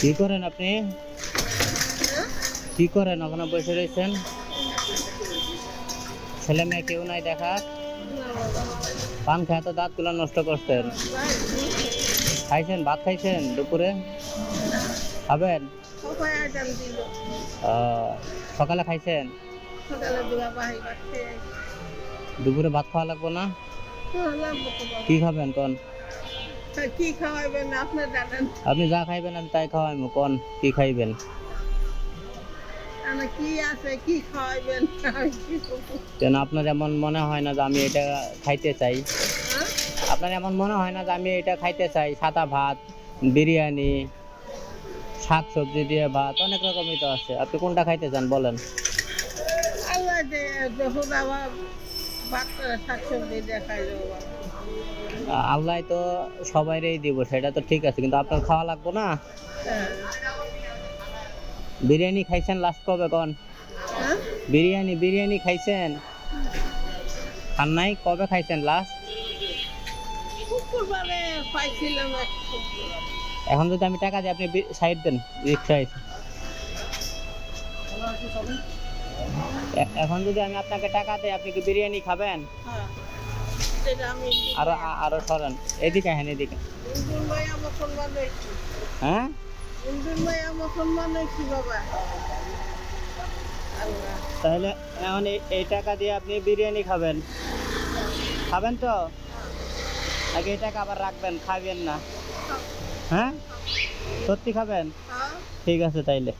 কি করেন আপনি? কি করেন? ওখানে বসে রয়েছেন? ছেলে মেয়ে কেউ নাই দেখা? পান খায় তো দাঁতগুলো নষ্ট করছেন। খাইছেন? ভাত খাইছেন দুপুরে? খাবেন? সকালে খাইছেন? দুপুরে ভাত খাওয়া লাগবো না? কি খাবেন কোন? কি খাওয়াইবেন আপনার জানেন। আপনি যা খাইবেন আমি তাই খাওয়াইমু। কোন? কি খাইবেন? আমি কি আছে কি করব? কেন আপনার এমন মনে হয় না যে আমি এটা খাইতে চাই? হ্যাঁ? আপনার এমন মনে হয় না যে আমি এটা খাইতে চাই? সাদা ভাত বিরিয়ানি শাক সবজি দিয়ে ভাত অনেক রকমই তো আছে। আপনি কোনটা খাইতে চান বলেন। আল্লাহ আল্লাহ তো সবাইরই দিব, সেটা তো ঠিক আছে, কিন্তু আপনার খাওয়া লাগবো না বিরিয়ানি খাইছেন লাস্ট কবে কোন? বিরিয়ানি বিরিয়ানি খাইছেন খান নাই কবে খাইছেন লাস্ট। এখন যদি আমি টাকা দিই, আপনি সাইড দেন, রিক্সায় এ- এখন যদি আমি আপনাকে টাকা দিই আপনি কি বিরিয়ানি খাবেন? হ্যাঁ আরও আরও সরেন। এদিকে হ্যাঁ এদিকে। হ্যাঁ? তাহলে এখন এই- টাকা দিয়ে আপনি বিরিয়ানি খাবেন। খাবেন তো? নাকি এই টাকা আবার রাখবেন খাবেন না। হ্যাঁ? সত্যি খাবেন? হ্যাঁ। ঠিক আছে তাইলে।